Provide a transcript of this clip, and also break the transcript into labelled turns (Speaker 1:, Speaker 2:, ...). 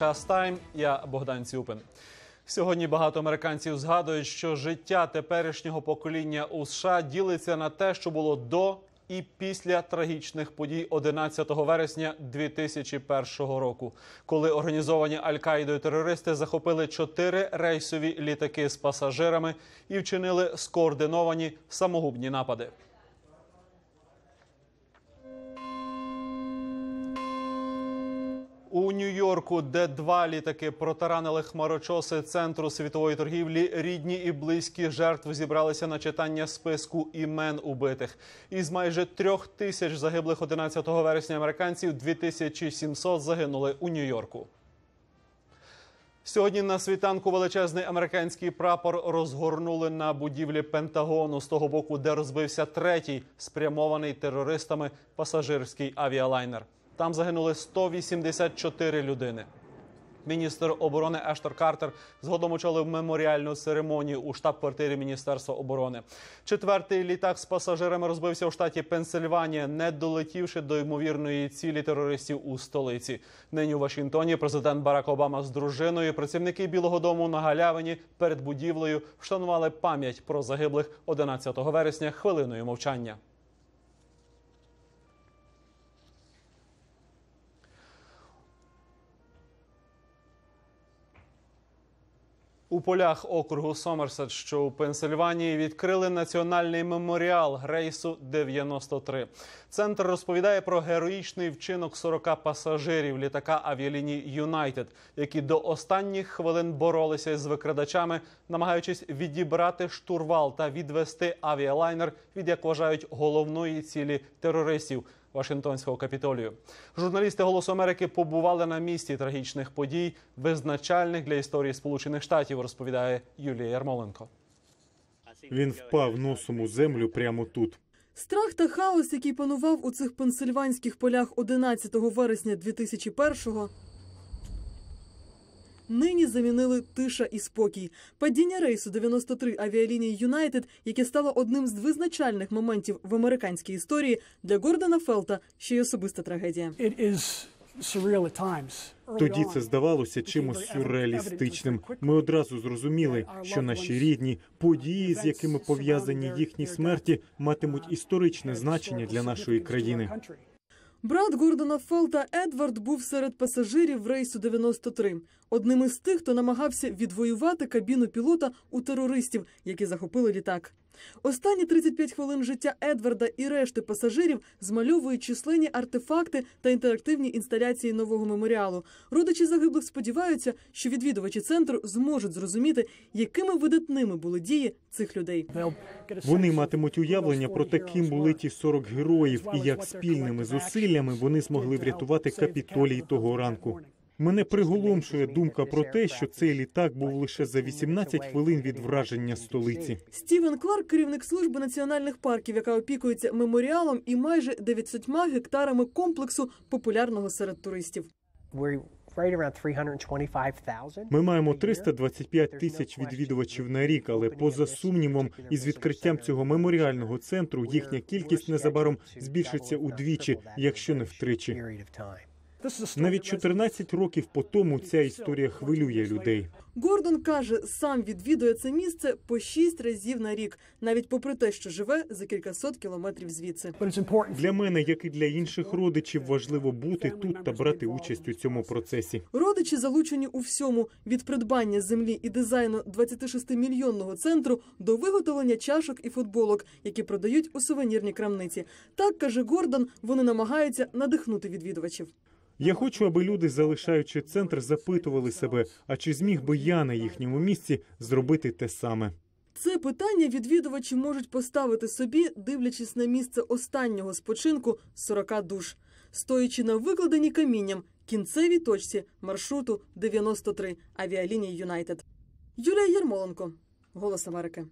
Speaker 1: Час тайм. Я Богдан Цюпин. Сьогодні багато американців згадують, що життя теперішнього покоління у США ділиться на те, що було до і після трагічних подій 11 вересня 2001 року, коли організовані Аль-Каїдою терористи захопили чотири рейсові літаки з пасажирами і вчинили скоординовані самогубні напади. У Нью-Йорку, де два літаки протаранили хмарочоси центру світової торгівлі, рідні і близькі жертв зібралися на читання списку імен убитих. Із майже трьох тисяч загиблих 11 вересня американців 2700 загинули у Нью-Йорку. Сьогодні на світанку величезний американський прапор розгорнули на будівлі Пентагону з того боку, де розбився третій спрямований терористами пасажирський авіалайнер. Там загинули 184 людини. Міністр оборони Ештор Картер згодом очолив меморіальну церемонію у штаб-квартирі Міністерства оборони. Четвертий літак з пасажирами розбився у штаті Пенсильванія, не долетівши до ймовірної цілі терористів у столиці. Нині у Вашингтоні президент Барак Обама з дружиною, працівники Білого Дому на галявині перед будівлею вшанували пам'ять про загиблих 11 вересня хвилиною мовчання. У полях округу Сомерсет, що у Пенсильванії, відкрили національний меморіал рейсу 93. Центр розповідає про героїчний вчинок 40 пасажирів літака авіаліній Юнайтед, які до останніх хвилин боролися з викрадачами, намагаючись відібрати штурвал та відвести авіалайнер від як вважають головної цілі терористів. Вашингтонського капітолію. Журналісти Голосу Америки побували на місці трагічних подій, визначальних для історії Сполучених Штатів, розповідає Юлія Ярмоленко.
Speaker 2: Він впав носом у землю прямо тут.
Speaker 3: Страх та хаос, який панував у цих пенсильванських полях 11 вересня 2001-го, нині замінили тиша і спокій. Падіння рейсу 93 авіалінії Юнайтед, яке стало одним з визначальних моментів в американській історії, для Гордона Фелта ще й особиста трагедія.
Speaker 2: Тоді це здавалося чимось сюрреалістичним. Ми одразу зрозуміли, що наші рідні події, з якими пов'язані їхні смерті, матимуть історичне значення для нашої країни.
Speaker 3: Брат Гордона Фелта Едвард був серед пасажирів рейсу 93, одним із тих, хто намагався відвоювати кабіну пілота у терористів, які захопили літак. Останні 35 хвилин життя Едварда і решти пасажирів змальовують численні артефакти та інтерактивні інсталяції нового меморіалу. Родичі загиблих сподіваються, що відвідувачі центру зможуть зрозуміти, якими видатними були дії цих людей.
Speaker 2: Вони матимуть уявлення про
Speaker 4: 40
Speaker 2: те, ким були ті 40 героїв, і як спільними зусиллями вони змогли врятувати капітолій того ранку. Мене приголомшує думка про те, що цей літак був лише за 18 хвилин від враження столиці.
Speaker 3: Стівен Кларк, керівник служби національних парків, яка опікується меморіалом і майже 900 гектарами комплексу популярного серед туристів.
Speaker 5: We're right around 325,000.
Speaker 2: Ми маємо 325 тисяч відвідувачів на рік, але поза сумнівом, із відкриттям цього меморіального центру їхня кількість незабаром збільшиться удвічі, якщо не втричі. Навіть
Speaker 4: that
Speaker 2: 14 років по тому ця історія хвилює людей.
Speaker 3: Гордон каже, сам відвідує це місце по шість разів на рік, навіть попри те, що живе за кількасот кілометрів звідси.
Speaker 2: Для мене, як і для інших родичів, важливо бути тут та брати участь у цьому процесі.
Speaker 3: Родичі залучені у всьому від придбання землі і дизайну 26-мільйонного центру до виготовлення чашок і футболок, які продають у сувенірній крамниці. Так каже Гордон, вони намагаються надихнути відвідувачів.
Speaker 2: Я хочу, аби люди, залишаючи центр, запитували себе, а чи зміг би я на їхньому місці зробити те саме.
Speaker 3: Це питання відвідувачі можуть поставити собі, дивлячись на місце останнього спочинку 40 душ, стоячи на викладеній камінням кінцевій точці маршруту 93 авіалінії Юнайтед. Юлія Єрмоленко, Голос Америки.